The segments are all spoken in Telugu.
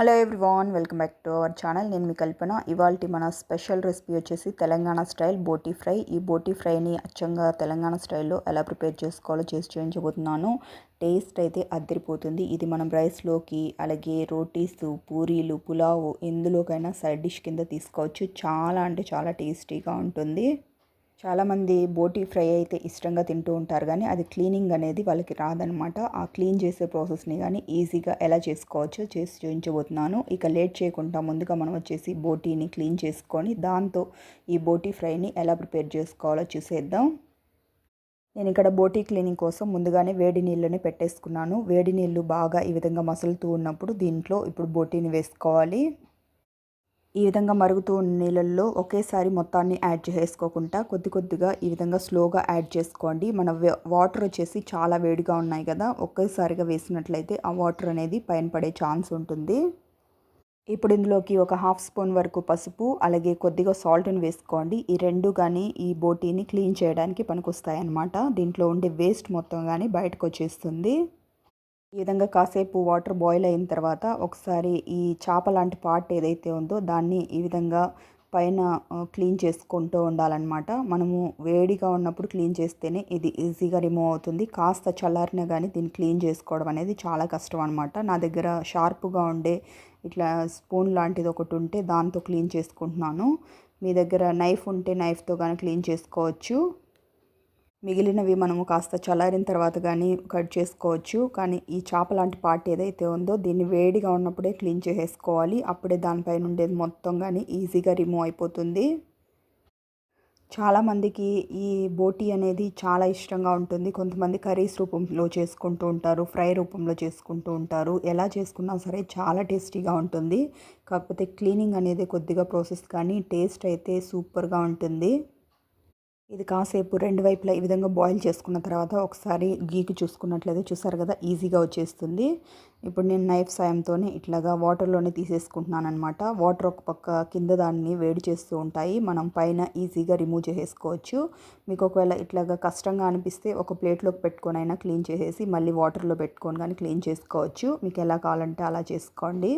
Hello everyone welcome back to our channel నేను మీ కల్పన. ఇవాళ మన స్పెషల్ రెసిపీ వచ్చేసి తెలంగాణ స్టైల్ బోటీ ఫ్రై. ఈ బోటీ ఫ్రైని అచ్చంగా తెలంగాణ స్టైల్లో ఎలా ప్రిపేర్ చేసుకోవాలో చేసి చూపించబోతున్నాను. టేస్ట్ అయితే అద్దరిపోతుంది. ఇది మనం రైస్లోకి అలాగే రోటీస్ పూరీలు పులావ్ ఎందులోకైనా సైడ్ డిష్ కింద తీసుకోవచ్చు. చాలా అంటే చాలా టేస్టీగా ఉంటుంది. చాలామంది బోటి ఫ్రై అయితే ఇష్టంగా తింటూ ఉంటారు కానీ అది క్లీనింగ్ అనేది వాళ్ళకి రాదనమాట. ఆ క్లీన్ చేసే ప్రాసెస్ని కానీ ఈజీగా ఎలా చేసుకోవచ్చో చేసి చూపించబోతున్నాను. ఇక లేట్ చేయకుండా ముందుగా మనం వచ్చేసి బోటీని క్లీన్ చేసుకొని దాంతో ఈ బోటీ ఫ్రైని ఎలా ప్రిపేర్ చేసుకోవాలో చూసేద్దాం. నేను ఇక్కడ బోటీ క్లీనింగ్ కోసం ముందుగానే వేడి నీళ్ళని పెట్టేసుకున్నాను. వేడి నీళ్ళు బాగా ఈ విధంగా మసులుతూ ఉన్నప్పుడు దీంట్లో ఇప్పుడు బోటీని వేసుకోవాలి. ఈ విధంగా మరుగుతూ ఉన్న నీళ్ళల్లో ఒకేసారి మొత్తాన్ని యాడ్ చేసుకోకుండా కొద్ది కొద్దిగా ఈ విధంగా స్లోగా యాడ్ చేసుకోండి. మన వాటర్ వచ్చేసి చాలా వేడిగా ఉన్నాయి కదా ఒకేసారిగా వేసినట్లయితే ఆ వాటర్ అనేది పైన పడే ఛాన్స్ ఉంటుంది. ఇప్పుడు ఇందులోకి ఒక హాఫ్ స్పూన్ వరకు పసుపు అలాగే కొద్దిగా సాల్ట్ని వేసుకోండి. ఈ రెండు కానీ ఈ బోటీని క్లీన్ చేయడానికి పనికొస్తాయి అన్నమాట దీంట్లో ఉండే వేస్ట్ మొత్తం కానీ బయటకు వచ్చేస్తుంది. ఈ విధంగా కాసేపు వాటర్ బాయిల్ అయిన తర్వాత ఒకసారి ఈ చేప లాంటి పార్ట్ ఏదైతే ఉందో దాన్ని ఈ విధంగా పైన క్లీన్ చేసుకుంటూ ఉండాలన్నమాట. మనము వేడిగా ఉన్నప్పుడు క్లీన్ చేస్తేనే ఇది ఈజీగా రిమూవ్ అవుతుంది. కాస్త చల్లారినా కానీ దీన్ని క్లీన్ చేసుకోవడం అనేది చాలా కష్టం అనమాట నా దగ్గర షార్ప్గా ఉండే ఇట్లా స్పూన్ లాంటిది ఒకటి ఉంటే దాంతో క్లీన్ చేసుకుంటున్నాను. మీ దగ్గర నైఫ్ ఉంటే నైఫ్తో కానీ క్లీన్ చేసుకోవచ్చు. మిగిలినవి మనము కాస్త చల్లారిన తర్వాత కానీ కట్ చేసుకోవచ్చు. కానీ ఈ చేప లాంటి పార్ట్ ఏదైతే ఉందో దీన్ని వేడిగా ఉన్నప్పుడే క్లీన్ చేసేసుకోవాలి. అప్పుడే దానిపైన ఉండేది మొత్తం కానీ ఈజీగా రిమూవ్ అయిపోతుంది. చాలామందికి ఈ బోటీ అనేది చాలా ఇష్టంగా ఉంటుంది. కొంతమంది కర్రీస్ రూపంలో చేసుకుంటూ ఉంటారు ఫ్రై రూపంలో చేసుకుంటూ ఉంటారు. ఎలా చేసుకున్నా సరే చాలా టేస్టీగా ఉంటుంది. కాకపోతే క్లీనింగ్ అనేది కొద్దిగా ప్రాసెస్ కానీ టేస్ట్ అయితే సూపర్గా ఉంటుంది. ఇది కాసేపు రెండు వైపులా ఈ విధంగా బాయిల్ చేసుకున్న తర్వాత ఒకసారి గీకి చూసుకున్నట్లయితే చూసారు కదా ఈజీగా వచ్చేస్తుంది. ఇప్పుడు నేను నైఫ్ సాయంతోనే ఇట్లాగా వాటర్లోనే తీసేసుకుంటున్నాను అనమాట వాటర్ ఒక పక్క కింద దాన్ని వేడి చేస్తూ ఉంటాయి. మనం పైన ఈజీగా రిమూవ్ చేసేసుకోవచ్చు. మీకు ఒకవేళ ఇట్లాగా కష్టంగా అనిపిస్తే ఒక ప్లేట్లోకి పెట్టుకొని అయినా క్లీన్ చేసేసి మళ్ళీ వాటర్లో పెట్టుకొని కానీ క్లీన్ చేసుకోవచ్చు. మీకు ఎలా కావాలంటే అలా చేసుకోండి.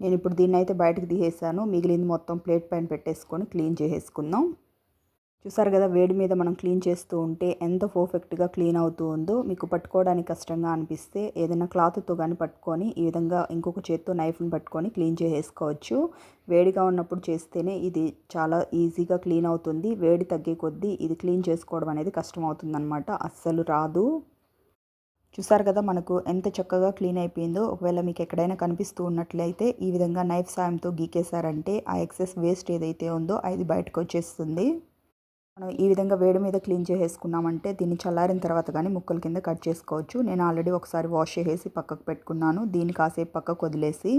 నేను ఇప్పుడు దీన్ని అయితే బయటకు తీసేసాను. మిగిలింది మొత్తం ప్లేట్ పైన పెట్టేసుకొని క్లీన్ చేసేసుకుందాం. చూసారు కదా వేడి మీద మనం క్లీన్ చేస్తూ ఉంటే ఎంత పర్ఫెక్ట్గా క్లీన్ అవుతూ ఉందో మీకు పట్టుకోవడానికి కష్టంగా అనిపిస్తే ఏదైనా క్లాత్తో కానీ పట్టుకొని ఈ విధంగా ఇంకొక చేత్తో నైఫ్ని పట్టుకొని క్లీన్ చేసేసుకోవచ్చు. వేడిగా ఉన్నప్పుడు చేస్తేనే ఇది చాలా ఈజీగా క్లీన్ అవుతుంది. వేడి తగ్గే కొద్దీ ఇది క్లీన్ చేసుకోవడం అనేది కష్టం అవుతుందన్నమాట అస్సలు రాదు. చూసారు కదా మనకు ఎంత చక్కగా క్లీన్ అయిపోయిందో. ఒకవేళ మీకు ఎక్కడైనా కనిపిస్తూ ఉన్నట్లయితే ఈ విధంగా నైఫ్ సాయంతో గీకేశారంటే ఆ ఎక్సెస్ వేస్ట్ ఏదైతే ఉందో అది బయటకు వచ్చేస్తుంది. మనం ఈ విధంగా వేడి మీద క్లీన్ చేసేసుకున్నామంటే దీన్ని చల్లారిన తర్వాత కానీ ముక్కల కింద కట్ చేసుకోవచ్చు. నేను ఆల్రెడీ ఒకసారి వాష్ చేసేసి పక్కకు పెట్టుకున్నాను. దీన్ని కాసేపు పక్కకు వదిలేసి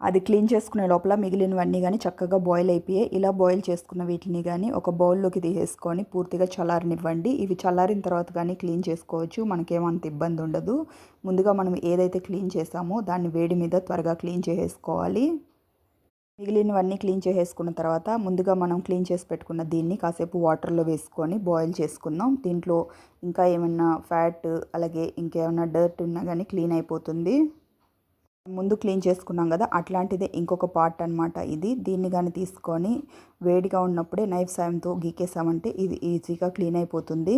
అది క్లీన్ చేసుకునే లోపల మిగిలినవన్నీ కానీ చక్కగా బాయిల్ అయిపోయాయి. ఇలా బాయిల్ చేసుకున్న వీటిని కానీ ఒక బౌల్లోకి తీసేసుకొని పూర్తిగా చల్లారనివ్వండి. ఇవి చల్లారిన తర్వాత కానీ క్లీన్ చేసుకోవచ్చు. మనకేమంత ఇబ్బంది ఉండదు. ముందుగా మనం ఏదైతే క్లీన్ చేసామో దాన్ని వేడి మీద త్వరగా క్లీన్ చేసేసుకోవాలి. మిగిలినవన్నీ క్లీన్ చేసేసుకున్న తర్వాత ముందుగా మనం క్లీన్ చేసి పెట్టుకున్న దీన్ని కాసేపు వాటర్లో వేసుకొని బాయిల్ చేసుకుందాం. దీంట్లో ఇంకా ఏమైనా ఫ్యాట్ అలాగే ఇంకేమైనా డర్ట్ ఉన్నా కానీ క్లీన్ అయిపోతుంది. ముందు క్లీన్ చేసుకున్నాం కదా అట్లాంటిదే ఇంకొక పార్ట్ అనమాట ఇది. దీన్ని కానీ తీసుకొని వేడిగా ఉన్నప్పుడే నైఫ్ సాయంతో గీకేసామంటే ఇది ఈజీగా క్లీన్ అయిపోతుంది.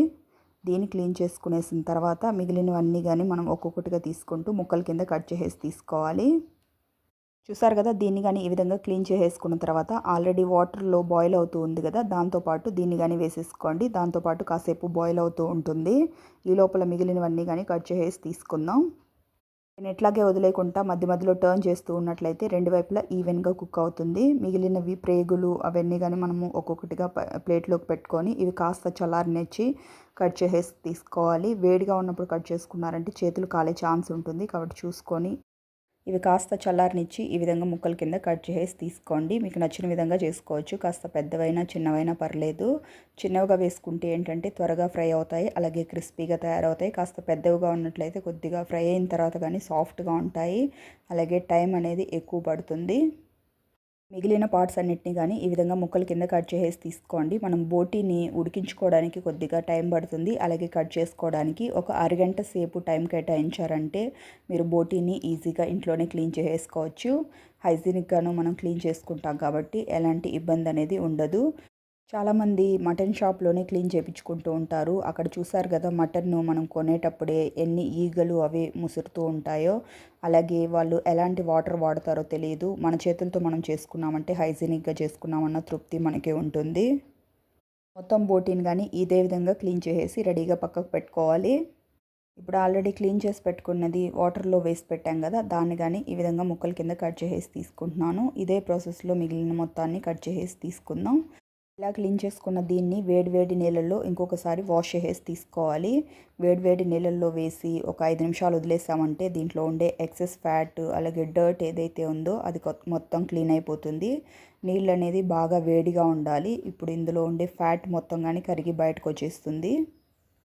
దీన్ని క్లీన్ చేసుకునేసిన తర్వాత మిగిలినవన్నీ కానీ మనం ఒక్కొక్కటిగా తీసుకుంటూ ముక్కల కింద కట్ చేసేసి తీసుకోవాలి. చూసారు కదా దీన్ని కానీ ఈ విధంగా క్లీన్ చేసేసుకున్న తర్వాత ఆల్రెడీ వాటర్లో బాయిల్ అవుతూ ఉంది కదా దాంతోపాటు దీన్ని కానీ వేసేసుకోండి. దాంతోపాటు కాసేపు బాయిల్ అవుతూ ఉంటుంది. ఈ లోపల మిగిలినవన్నీ కానీ కట్ చేసేసి తీసుకుందాం. నేను ఎట్లాగే వదిలేకుండా మధ్య మధ్యలో టర్న్ చేస్తూ ఉన్నట్లయితే రెండు వైపులా ఈవెన్గా కుక్ అవుతుంది. మిగిలినవి ప్రేగులు అవన్నీ కానీ మనము ఒక్కొక్కటిగా ప్లేట్లోకి పెట్టుకొని ఇవి కాస్త చల్లారనిచ్చి కట్ చేసేసి తీసుకోవాలి. వేడిగా ఉన్నప్పుడు కట్ చేసుకున్నారంటే చేతులు కాలే ఛాన్స్ ఉంటుంది కాబట్టి చూసుకొని ఇవి కాస్త చల్లారనిచ్చి ఈ విధంగా ముక్కల కింద కట్ చేసి తీసుకోండి. మీకు నచ్చిన విధంగా చేసుకోవచ్చు. కాస్త పెద్దవైనా చిన్నవైనా పర్లేదు. చిన్నవిగా వేసుకుంటే ఏంటంటే త్వరగా ఫ్రై అవుతాయి అలాగే క్రిస్పీగా తయారవుతాయి. కాస్త పెద్దవిగా ఉన్నట్లయితే కొద్దిగా ఫ్రై అయిన తర్వాత కానీ సాఫ్ట్గా ఉంటాయి. అలాగే టైం అనేది ఎక్కువ పడుతుంది. మిగిలిన పార్ట్స్ అన్నిటిని కానీ ఈ విధంగా ముక్కలు కింద కట్ చేసేసి తీసుకోండి. మనం బోటీని ఉడికించుకోవడానికి కొద్దిగా టైం పడుతుంది. అలాగే కట్ చేసుకోవడానికి ఒక అరగంట సేపు టైం కేటాయించారంటే మీరు బోటీని ఈజీగా ఇంట్లోనే క్లీన్ చేసేసుకోవచ్చు. హైజీనిక్గాను మనం క్లీన్ చేసుకుంటాం కాబట్టి ఎలాంటి ఇబ్బంది అనేది ఉండదు. చాలామంది మటన్ షాప్లోనే క్లీన్ చేయించుకుంటూ ఉంటారు. అక్కడ చూసారు కదా మటన్ను మనం కొనేటప్పుడే ఎన్ని ఈగలు అవి ముసురుతూ ఉంటాయో. అలాగే వాళ్ళు ఎలాంటి వాటర్ వాడతారో తెలియదు. మన చేతులతో మనం చేసుకున్నామంటే హైజీనిక్గా చేసుకున్నామన్న తృప్తి మనకి ఉంటుంది. మొత్తం బోటీని కానీ ఇదే విధంగా క్లీన్ చేసేసి రెడీగా పక్కకు పెట్టుకోవాలి. ఇప్పుడు ఆల్రెడీ క్లీన్ చేసి పెట్టుకున్నది వాటర్లో వేసి పెట్టాం కదా దాన్ని కానీ ఈ విధంగా ముక్కల కింద కట్ చేసేసి తీసుకుంటున్నాను. ఇదే ప్రాసెస్లో మిగిలిన మొత్తాన్ని కట్ చేసేసి తీసుకుందాం. ఇలా క్లీన్ చేసుకున్న దీన్ని వేడివేడి నీళ్ళల్లో ఇంకొకసారి వాష్ చేసేసి తీసుకోవాలి. వేడివేడి నీళ్ళల్లో వేసి ఒక ఐదు నిమిషాలు వదిలేసామంటే దీంట్లో ఉండే ఎక్సెస్ ఫ్యాట్ అలాగే డర్ట్ ఏదైతే ఉందో అది మొత్తం క్లీన్ అయిపోతుంది. నీళ్ళు అనేది బాగా వేడిగా ఉండాలి. ఇప్పుడు ఇందులో ఉండే ఫ్యాట్ మొత్తం కానీ కరిగి బయటకు వచ్చేస్తుంది.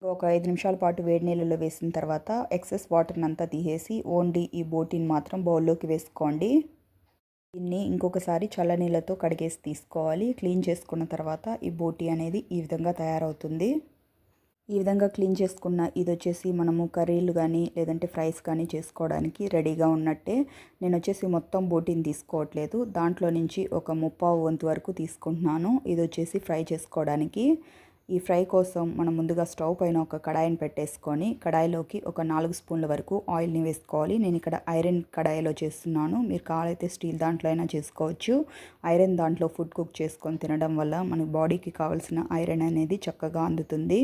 ఒక ఐదు నిమిషాల పాటు వేడి నీళ్ళలో వేసిన తర్వాత ఎక్సెస్ వాటర్ని అంతా తీసేసి ఓన్లీ ఈ బోటీని మాత్రం బౌల్లోకి వేసుకోండి. దీన్ని ఇంకొకసారి చల్లనీళ్ళతో కడిగేసి తీసుకోవాలి. క్లీన్ చేసుకున్న తర్వాత ఈ బోటీ అనేది ఈ విధంగా తయారవుతుంది. ఈ విధంగా క్లీన్ చేసుకున్న ఇది వచ్చేసి మనము కర్రీలు కానీ లేదంటే ఫ్రైస్ కానీ చేసుకోవడానికి రెడీగా ఉన్నట్టే. నేను వచ్చేసి మొత్తం బోటీని తీసుకోవట్లేదు. దాంట్లో నుంచి ఒక ముప్పావు వంతు వరకు తీసుకుంటున్నాను. ఇది వచ్చేసి ఫ్రై చేసుకోవడానికి. ఈ ఫ్రై కోసం మనం ముందుగా స్టవ్ పైన ఒక కడాయిని పెట్టేసుకొని కడాయిలోకి ఒక నాలుగు స్పూన్ల వరకు ఆయిల్ని వేసుకోవాలి. నేను ఇక్కడ ఐరన్ కడాయిలో చేస్తున్నాను. మీరు కావాలైతే స్టీల్ దాంట్లో అయినా చేసుకోవచ్చు. ఐరన్ దాంట్లో ఫుడ్ కుక్ చేసుకొని తినడం వల్ల మన బాడీకి కావాల్సిన ఐరన్ అనేది చక్కగా అందుతుంది.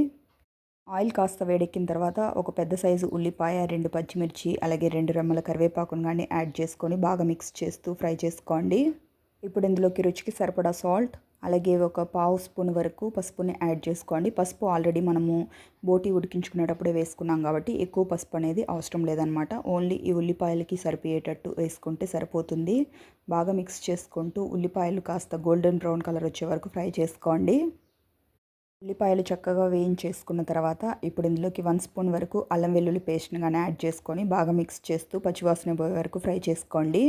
ఆయిల్ కాస్త వేడెక్కిన తర్వాత ఒక పెద్ద సైజు ఉల్లిపాయ రెండు పచ్చిమిర్చి అలాగే రెండు రెమ్మల కరివేపాకును కానీ యాడ్ చేసుకొని బాగా మిక్స్ చేస్తూ ఫ్రై చేసుకోండి. ఇప్పుడు ఇందులోకి రుచికి సరిపడా సాల్ట్ అలాగే ఒక పావు స్పూన్ వరకు పసుపుని యాడ్ చేసుకోండి. పసుపు ఆల్రెడీ మనము బోటి ఉడికించుకునేటప్పుడే వేసుకున్నాం కాబట్టి ఎక్కువ పసుపు అనేది అవసరం లేదనమాట. ఓన్లీ ఈ ఉల్లిపాయలకి సరిపోయేటట్టు వేసుకుంటే సరిపోతుంది. బాగా మిక్స్ చేసుకుంటూ ఉల్లిపాయలు కాస్త గోల్డెన్ బ్రౌన్ కలర్ వచ్చే వరకు ఫ్రై చేసుకోండి. ఉల్లిపాయలు చక్కగా వేయించేసుకున్న తర్వాత ఇప్పుడు ఇందులోకి వన్ స్పూన్ వరకు అల్లం వెల్లుల్లి పేస్ట్ని కానీ యాడ్ చేసుకొని బాగా మిక్స్ చేస్తూ పచ్చివాసన పోయే వరకు ఫ్రై చేసుకోండి.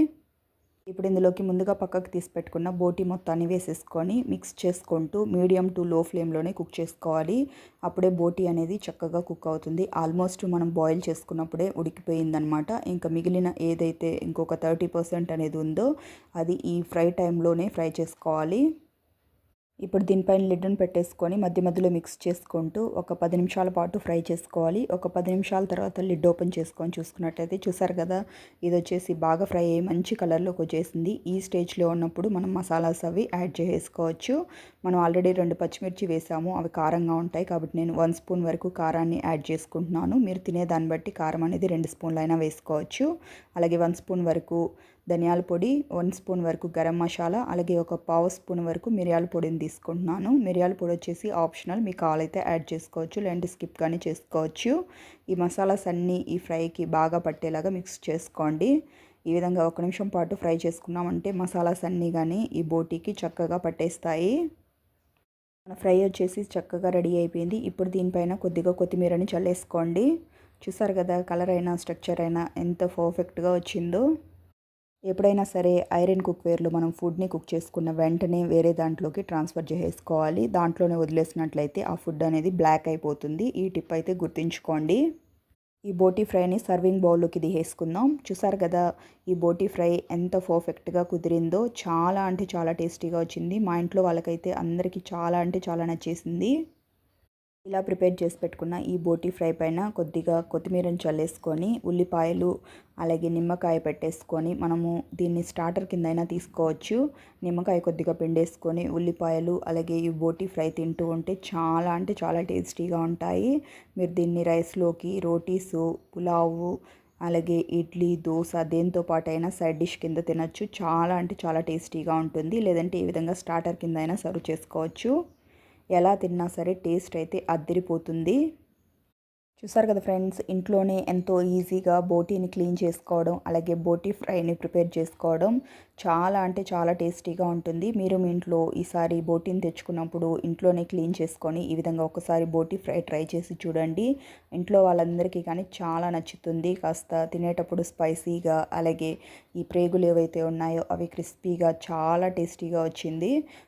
ఇప్పుడు ఇందులోకి ముందుగా పక్కకు తీసి పెట్టుకున్న బోటి మొత్తాన్ని వేసేసుకొని మిక్స్ చేసుకుంటూ మీడియం టు లో ఫ్లేమ్లోనే కుక్ చేసుకోవాలి. అప్పుడే బోటి అనేది చక్కగా కుక్ అవుతుంది. ఆల్మోస్ట్ మనం బాయిల్ చేసుకున్నప్పుడే ఉడికిపోయిందనమాట. ఇంకా మిగిలిన ఏదైతే ఇంకొక థర్టీ పర్సెంట్ అనేది ఉందో అది ఈ ఫ్రై టైంలోనే ఫ్రై చేసుకోవాలి. ఇప్పుడు దీనిపైన లిడ్ని పెట్టేసుకొని మధ్య మధ్యలో మిక్స్ చేసుకుంటూ ఒక పది నిమిషాల పాటు ఫ్రై చేసుకోవాలి. ఒక పది నిమిషాల తర్వాత లిడ్ ఓపెన్ చేసుకొని చూసుకున్నట్టయితే చూసారు కదా ఇది వచ్చేసి బాగా ఫ్రై అయ్యి మంచి కలర్లోకి వచ్చేసింది. ఈ స్టేజ్లో ఉన్నప్పుడు మనం మసాలాస్ అవి యాడ్ చేసుకోవచ్చు. మనం ఆల్రెడీ రెండు పచ్చిమిర్చి వేసాము అవి కారంగా ఉంటాయి కాబట్టి నేను వన్ స్పూన్ వరకు కారాన్ని యాడ్ చేసుకుంటున్నాను. మీరు తినేదాన్ని బట్టి కారం అనేది రెండు స్పూన్లు అయినా వేసుకోవచ్చు. అలాగే వన్ స్పూన్ వరకు ధనియాల పొడి వన్ స్పూన్ వరకు గరం మసాలా అలాగే ఒక పావు స్పూన్ వరకు మిరియాల పొడిని తీసుకుంటున్నాను. మిరియాల పొడి వచ్చేసి ఆప్షనల్. మీకు కావాలైతే యాడ్ చేసుకోవచ్చు లేదంటే స్కిప్ కానీ చేసుకోవచ్చు. ఈ మసాలాస్ అన్నీ ఈ ఫ్రైకి బాగా పట్టేలాగా మిక్స్ చేసుకోండి. ఈ విధంగా ఒక నిమిషం పాటు ఫ్రై చేసుకున్నామంటే మసాలాస్ అన్నీ కానీ ఈ బోటీకి చక్కగా పట్టేస్తాయి. మన ఫ్రై వచ్చేసి చక్కగా రెడీ అయిపోయింది. ఇప్పుడు దీనిపైన కొద్దిగా కొత్తిమీరని చల్లేసుకోండి. చూసారు కదా కలర్ అయినా స్ట్రక్చర్ అయినా ఎంత పర్ఫెక్ట్గా వచ్చిందో. ఎప్పుడైనా సరే ఐరన్ కుక్వేర్లో మనం ఫుడ్ని కుక్ చేసుకున్న వెంటనే వేరే దాంట్లోకి ట్రాన్స్ఫర్ చేసేసుకోవాలి. దాంట్లోనే వదిలేసినట్లయితే ఆ ఫుడ్ అనేది బ్లాక్ అయిపోతుంది. ఈ టిప్ అయితే గుర్తుంచుకోండి. ఈ బోటీ ఫ్రైని సర్వింగ్ బౌల్లోకి దిహేసుకుందాం. చూసారు కదా ఈ బోటీ ఫ్రై ఎంత పర్ఫెక్ట్గా కుదిరిందో. చాలా అంటే చాలా టేస్టీగా వచ్చింది. మా ఇంట్లో వాళ్ళకైతే అందరికీ చాలా అంటే చాలా నచ్చేసింది. ఇలా ప్రిపేర్ చేసి పెట్టుకున్న ఈ బోటీ ఫ్రై పైన కొద్దిగా కొత్తిమీరను చల్లేసుకొని ఉల్లిపాయలు అలాగే నిమ్మకాయ పెట్టేసుకొని మనము దీన్ని స్టార్టర్ కిందైనా తీసుకోవచ్చు. నిమ్మకాయ కొద్దిగా పిండేసుకొని ఉల్లిపాయలు అలాగే ఈ బోటీ ఫ్రై తింటూ ఉంటే చాలా అంటే చాలా టేస్టీగా ఉంటాయి. మీరు దీన్ని రైస్లోకి రోటీసు పులావు అలాగే ఇడ్లీ దోశ దేంతో పాటు అయినా సైడ్ డిష్ కింద తినచ్చు. చాలా అంటే చాలా టేస్టీగా ఉంటుంది. లేదంటే ఈ విధంగా స్టార్టర్ కింద అయినా సర్వ్ చేసుకోవచ్చు. ఎలా తిన్నా సరే టేస్ట్ అయితే అద్దిరిపోతుంది. చూసారు కదా ఫ్రెండ్స్ ఇంట్లోనే ఎంతో ఈజీగా బోటీని క్లీన్ చేసుకోవడం అలాగే బోటీ ఫ్రైని ప్రిపేర్ చేసుకోవడం చాలా అంటే చాలా టేస్టీగా ఉంటుంది. మీరు మీ ఇంట్లో ఈసారి బోటీని తెచ్చుకున్నప్పుడు ఇంట్లోనే క్లీన్ చేసుకొని ఈ విధంగా ఒకసారి బోటీ ఫ్రై ట్రై చేసి చూడండి. ఇంట్లో వాళ్ళందరికీ కానీ చాలా నచ్చుతుంది. కాస్త తినేటప్పుడు స్పైసీగా అలాగే ఈ ప్రేగులు ఏవైతే ఉన్నాయో అవి క్రిస్పీగా చాలా టేస్టీగా వచ్చింది.